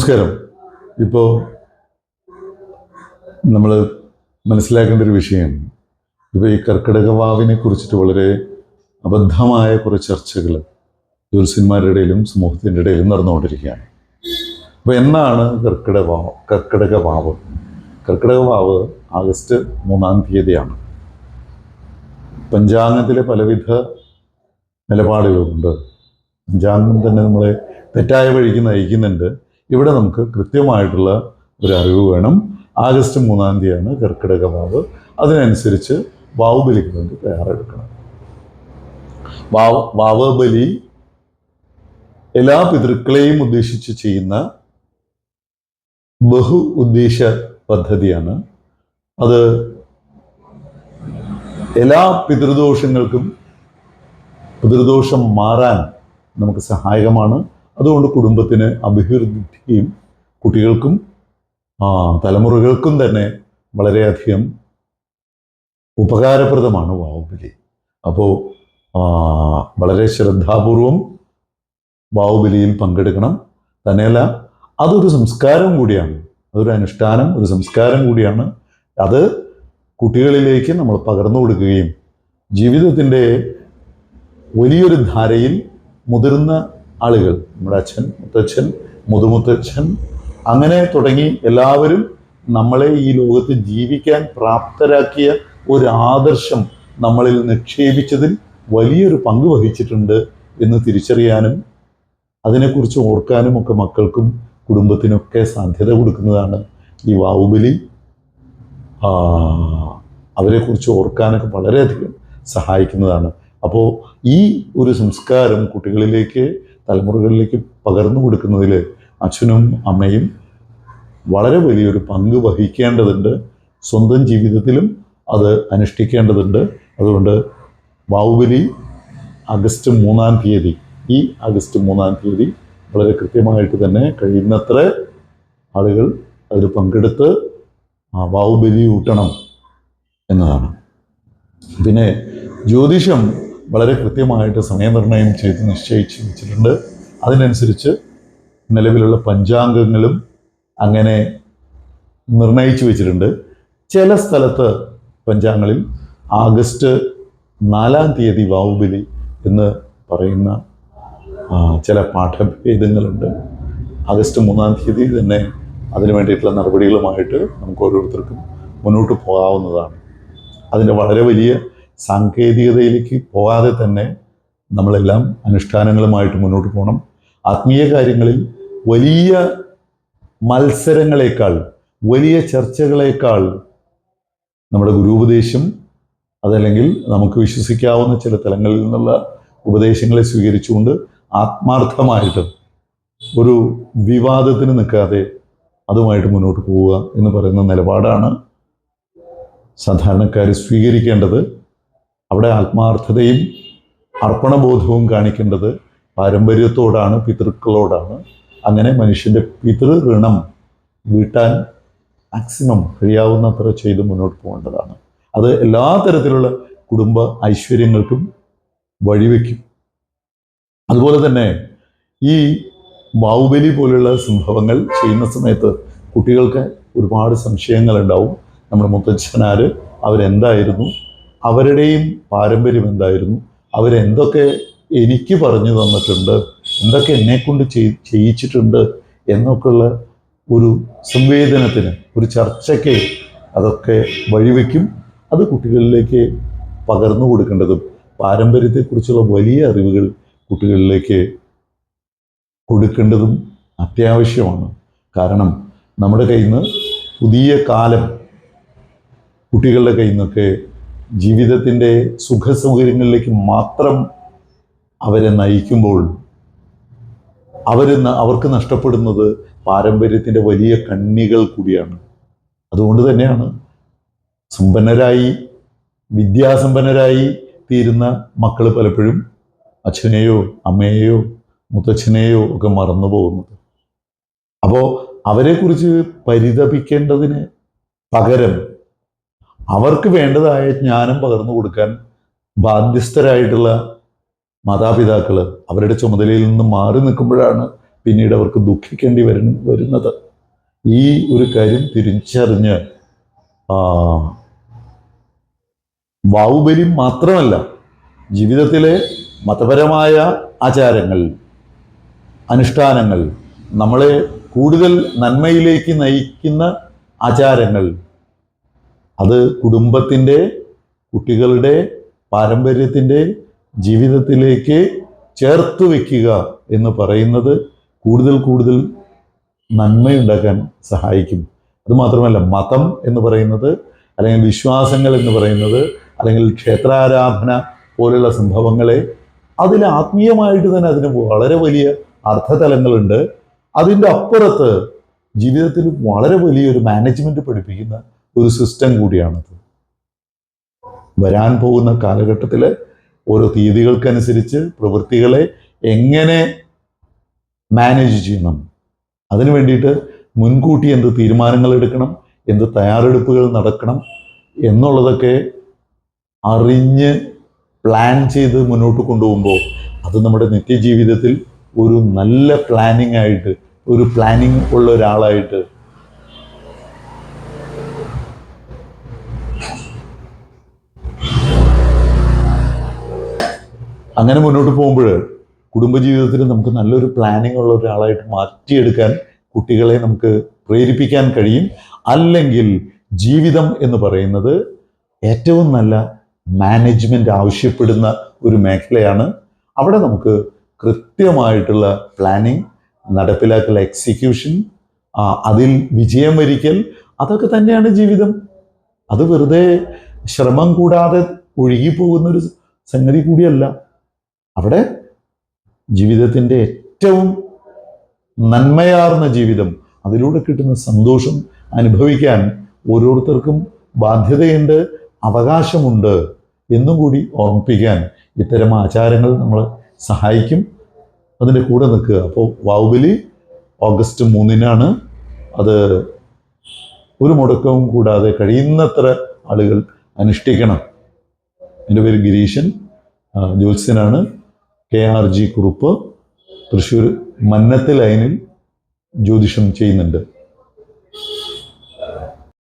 നമസ്കാരം. ഇപ്പോൾ നമ്മൾ മനസ്സിലാക്കേണ്ട ഒരു വിഷയം. ഇപ്പോൾ ഈ കർക്കിടക വാവിനെ കുറിച്ചിട്ട് വളരെ അബദ്ധമായ കുറേ ചർച്ചകൾ ജ്യോത്സ്യന്മാരുടെ ഇടയിലും സമൂഹത്തിന്റെ ഇടയിലും നടന്നുകൊണ്ടിരിക്കുകയാണ്. അപ്പോൾ എന്നാണ് കർക്കിടകവാവ്? വാവ് കർക്കിടക വാവ് കർക്കിടക വാവ് ആഗസ്റ്റ് മൂന്നാം തീയതിയാണ്. പഞ്ചാംഗത്തിലെ പലവിധ നിലപാടുകളുണ്ട്. പഞ്ചാംഗം തന്നെ നമ്മളെ തെറ്റായ വഴിക്ക് നയിക്കുന്നുണ്ട്. ഇവിടെ നമുക്ക് കൃത്യമായിട്ടുള്ള ഒരു അറിവ് വേണം. ആഗസ്റ്റ് മൂന്നാം തീയതിയാണ് കർക്കിടക വാവ് അതിനനുസരിച്ച് വാവ് ബലിക്ക് വേണ്ടി തയ്യാറെടുക്കണം. വാവ് വാവ് ബലി എല്ലാ പിതൃക്കളെയും ഉദ്ദേശിച്ച് ചെയ്യുന്ന ബഹു ഉദ്ദേശ പദ്ധതിയാണ്. അത് എല്ലാ പിതൃദോഷങ്ങൾക്കും പിതൃദോഷം മാറാൻ നമുക്ക് സഹായകമാണ്. അതുകൊണ്ട് കുടുംബത്തിന് അഭിവൃദ്ധിയും കുട്ടികൾക്കും തലമുറകൾക്കും തന്നെ വളരെയധികം ഉപകാരപ്രദമാണ് വാവുബലി. അപ്പോൾ വളരെ ശ്രദ്ധാപൂർവം വാവുബലിയിൽ പങ്കെടുക്കണം. തന്നെയല്ല അതൊരു സംസ്കാരം കൂടിയാണ്. അതൊരു അനുഷ്ഠാനം ഒരു സംസ്കാരം കൂടിയാണ്. അത് കുട്ടികളിലേക്ക് നമ്മൾ പകർന്നു കൊടുക്കുകയും ജീവിതത്തിന്റെ വലിയൊരു ധാരയിൽ മുതിർന്ന ആളുകൾ. നമ്മുടെ അച്ഛൻ മുത്തച്ഛൻ മുതുമുത്തച്ഛൻ. അങ്ങനെ തുടങ്ങി എല്ലാവരും നമ്മളെ ഈ ലോകത്ത് ജീവിക്കാൻ പ്രാപ്തരാക്കിയ ഒരു ആദർശം നമ്മളിൽ നിക്ഷേപിച്ചതിൽ വലിയൊരു പങ്ക് വഹിച്ചിട്ടുണ്ട് എന്ന് തിരിച്ചറിയാനും അതിനെക്കുറിച്ച് ഓർക്കാനും ഒക്കെ മക്കൾക്കും കുടുംബത്തിനൊക്കെ സാധ്യത കൊടുക്കുന്നതാണ് ഈ വാവുബലി. അവരെക്കുറിച്ച് ഓർക്കാനൊക്കെ വളരെയധികം സഹായിക്കുന്നതാണ്. അപ്പോൾ ഈ ഒരു സംസ്കാരം കുട്ടികളിലേക്ക് തലമുറകളിലേക്ക് പകർന്നു കൊടുക്കുന്നതിൽ അച്ഛനും അമ്മയും വളരെ വലിയൊരു പങ്ക് വഹിക്കേണ്ടതുണ്ട്. സ്വന്തം ജീവിതത്തിലും അത് അനുഷ്ഠിക്കേണ്ടതുണ്ട്. അതുകൊണ്ട് ബാഹുബലി ആഗസ്റ്റ് മൂന്നാം തീയതി ഈ ആഗസ്റ്റ് മൂന്നാം തീയതി വളരെ കൃത്യമായിട്ട് തന്നെ കഴിയുന്നത്ര ആളുകൾ അതിൽ പങ്കെടുത്ത് ബാഹുബലി ഊട്ടണം എന്നതാണ്. പിന്നെ ജ്യോതിഷം വളരെ കൃത്യമായിട്ട് സമയനിർണയം ചെയ്ത് നിശ്ചയിച്ച് വെച്ചിട്ടുണ്ട്. അതിനനുസരിച്ച് നിലവിലുള്ള പഞ്ചാംഗങ്ങളും അങ്ങനെ നിർണയിച്ചു വെച്ചിട്ടുണ്ട്. ചില സ്ഥലത്ത് പഞ്ചാംഗങ്ങളിൽ ആഗസ്റ്റ് നാലാം തീയതി വാവുബലി എന്ന് പറയുന്ന ചില പാഠഭേദങ്ങളുണ്ട്. ആഗസ്റ്റ് മൂന്നാം തീയതി തന്നെ അതിനു വേണ്ടിയിട്ടുള്ള നടപടികളുമായിട്ട് നമുക്ക് ഓരോരുത്തർക്കും മുന്നോട്ട് പോകാവുന്നതാണ്. അതിന്റെ വളരെ വലിയ സാങ്കേതികതയിലേക്ക് പോകാതെ തന്നെ നമ്മളെല്ലാം അനുഷ്ഠാനങ്ങളുമായിട്ട് മുന്നോട്ട് പോകണം. ആത്മീയ കാര്യങ്ങളിൽ വലിയ മത്സരങ്ങളെക്കാൾ വലിയ ചർച്ചകളേക്കാൾ നമ്മുടെ ഗുരുപദേശം അതല്ലെങ്കിൽ നമുക്ക് വിശ്വസിക്കാവുന്ന ചില തലങ്ങളിൽ നിന്നുള്ള ഉപദേശങ്ങളെ സ്വീകരിച്ചുകൊണ്ട് ആത്മാർത്ഥമായിട്ട് ഒരു വിവാദത്തിന് നിൽക്കാതെ അതുമായിട്ട് മുന്നോട്ട് പോവുക എന്ന് പറയുന്ന നിലപാടാണ് സാധാരണക്കാർ സ്വീകരിക്കേണ്ടത്. അവിടെ ആത്മാർത്ഥതയും അർപ്പണബോധവും കാണിക്കേണ്ടത് പാരമ്പര്യത്തോടാണ് പിതൃക്കളോടാണ്. അങ്ങനെ മനുഷ്യന്റെ പിതൃ ഋണം വീട്ടാൻ മാക്സിമം കഴിയാവുന്നത്ര ചെയ്ത് മുന്നോട്ട് പോകേണ്ടതാണ്. അത് എല്ലാ തരത്തിലുള്ള കുടുംബ ഐശ്വര്യങ്ങൾക്കും വഴിവെക്കും. അതുപോലെ തന്നെ ഈ ബാഹുബലി പോലുള്ള സംഭവങ്ങൾ ചെയ്യുന്ന സമയത്ത് കുട്ടികൾക്ക് ഒരുപാട് സംശയങ്ങളുണ്ടാവും. നമ്മുടെ മുത്തച്ഛനാർ അവരെന്തായിരുന്നു? അവരുടെയും പാരമ്പര്യം എന്തായിരുന്നു? അവരെന്തൊക്കെ എനിക്ക് പറഞ്ഞു തന്നിട്ടുണ്ട്? എന്തൊക്കെ എന്നെക്കൊണ്ട് ചെയ് ചെയ്യിച്ചിട്ടുണ്ട്? എന്നൊക്കെയുള്ള ഒരു സംവേദനത്തിന് ഒരു ചർച്ചയ്ക്ക് അതൊക്കെ വഴിവെക്കും. അത് കുട്ടികളിലേക്ക് പകർന്നു കൊടുക്കേണ്ടതും പാരമ്പര്യത്തെക്കുറിച്ചുള്ള വലിയ അറിവുകൾ കുട്ടികളിലേക്ക് കൊടുക്കേണ്ടതും അത്യാവശ്യമാണ്. കാരണം നമ്മുടെ കയ്യിൽ നിന്ന് പുതിയ കാലം കുട്ടികളുടെ കയ്യിൽ നിന്നൊക്കെ ജീവിതത്തിന്റെ സുഖസൗകര്യങ്ങളിലേക്ക് മാത്രം അവരെ നയിക്കുമ്പോൾ അവർ അവർക്ക് നഷ്ടപ്പെടുന്നത് പാരമ്പര്യത്തിന്റെ വലിയ കണ്ണികൾ കൂടിയാണ്. അതുകൊണ്ട് തന്നെയാണ് സമ്പന്നരായി വിദ്യാസമ്പന്നരായി തീരുന്ന മക്കൾ പലപ്പോഴും അച്ഛനെയോ അമ്മയെയോ മുത്തച്ഛനെയോ ഒക്കെ മറന്നു പോകുന്നത്. അപ്പോൾ അവരെക്കുറിച്ച് പരിതപിക്കേണ്ടതിന് പകരം അവർക്ക് വേണ്ടതായ ജ്ഞാനം പകർന്നു കൊടുക്കാൻ ബാധ്യസ്ഥരായിട്ടുള്ള മാതാപിതാക്കൾ അവരുടെ ചുമതലയിൽ നിന്ന് മാറി നിൽക്കുമ്പോഴാണ് പിന്നീട് അവർക്ക് ദുഃഖിക്കേണ്ടി വരുന്ന വരുന്നത്. ഈ ഒരു കാര്യം തിരിച്ചറിഞ്ഞ് ബാഹുബലി മാത്രമല്ല ജീവിതത്തിലെ മതപരമായ ആചാരങ്ങൾ അനുഷ്ഠാനങ്ങൾ നമ്മളെ കൂടുതൽ നന്മയിലേക്ക് നയിക്കുന്ന ആചാരങ്ങൾ അത് കുടുംബത്തിന്റെ കുട്ടികളുടെ പാരമ്പര്യത്തിന്റെ ജീവിതത്തിലേക്ക് ചേർത്ത് വയ്ക്കുക എന്ന് പറയുന്നത് കൂടുതൽ കൂടുതൽ നന്മയുണ്ടാക്കാൻ സഹായിക്കും. അതുമാത്രമല്ല മതം എന്ന് പറയുന്നത് അല്ലെങ്കിൽ വിശ്വാസങ്ങൾ എന്ന് പറയുന്നത് അല്ലെങ്കിൽ ക്ഷേത്രാരാധന പോലുള്ള സംഭവങ്ങളെ അതിൽ ആത്മീയമായിട്ട് തന്നെ അതിന് വളരെ വലിയ അർത്ഥതലങ്ങളുണ്ട് അതിന്റെ അപ്പുറത്ത് ജീവിതത്തിൽ വളരെ വലിയൊരു മാനേജ്മെന്റ് പഠിപ്പിക്കുന്ന ഒരു സിസ്റ്റം കൂടിയാണത്. വരാൻ പോകുന്ന കാലഘട്ടത്തിൽ ഓരോ തീയതികൾക്കനുസരിച്ച് പ്രവൃത്തികളെ എങ്ങനെ മാനേജ് ചെയ്യണം? അതിനു വേണ്ടിയിട്ട് മുൻകൂട്ടി എന്ത് തീരുമാനങ്ങൾ എടുക്കണം? എന്ത് തയ്യാറെടുപ്പുകൾ നടക്കണം? എന്നുള്ളതൊക്കെ അറിഞ്ഞ് പ്ലാൻ ചെയ്ത് മുന്നോട്ട് കൊണ്ടുപോകുമ്പോൾ അത് നമ്മുടെ നിത്യജീവിതത്തിൽ ഒരു നല്ല പ്ലാനിങ് ആയിട്ട് ഒരു പ്ലാനിങ് ഉള്ള ഒരാളായിട്ട് അങ്ങനെ മുന്നോട്ട് പോകുമ്പോൾ കുടുംബജീവിതത്തിൽ നമുക്ക് നല്ലൊരു പ്ലാനിങ് ഉള്ള ഒരാളായിട്ട് മാറ്റിയെടുക്കാൻ കുട്ടികളെ നമുക്ക് പ്രേരിപ്പിക്കാൻ കഴിയും. അല്ലെങ്കിൽ ജീവിതം എന്ന് പറയുന്നത് ഏറ്റവും നല്ല മാനേജ്മെന്റ് ആവശ്യപ്പെടുന്ന ഒരു മേഖലയാണ്. അവിടെ നമുക്ക് കൃത്യമായിട്ടുള്ള പ്ലാനിങ് നടപ്പിലാക്കൽ എക്സിക്യൂഷൻ അതിൽ വിജയം വരിക്കൽ അതൊക്കെ തന്നെയാണ് ജീവിതം. അത് വെറുതെ ശ്രമം കൂടാതെ ഒഴുകി പോകുന്ന ഒരു സംഗതി കൂടിയല്ല. അവിടെ ജീവിതത്തിന്റെ ഏറ്റവും നന്മയാർന്ന ജീവിതം അതിലൂടെ കിട്ടുന്ന സന്തോഷം അനുഭവിക്കാൻ ഓരോരുത്തർക്കും ബാധ്യതയുണ്ട് അവകാശമുണ്ട് എന്നും കൂടി ഓർമ്മിപ്പിക്കാൻ ഇത്തരം ആചാരങ്ങൾ നമ്മൾ സഹായിക്കും. അതിന്റെ കൂടെ നിൽക്കുക. അപ്പോൾ വാവുബലി ഓഗസ്റ്റ് മൂന്നിനാണ് അത് ഒരു മുടക്കവും കൂടാതെ കഴിയുന്നത്ര ആളുകൾ അനുഷ്ഠിക്കണം. എന്റെ പേര് Gireeshan ജ്യോത്സ്യനാണ്. K R G Kurup Thrissur Mannath ലൈനിൽ ജ്യോതിഷം ചെയ്യുന്നുണ്ട്.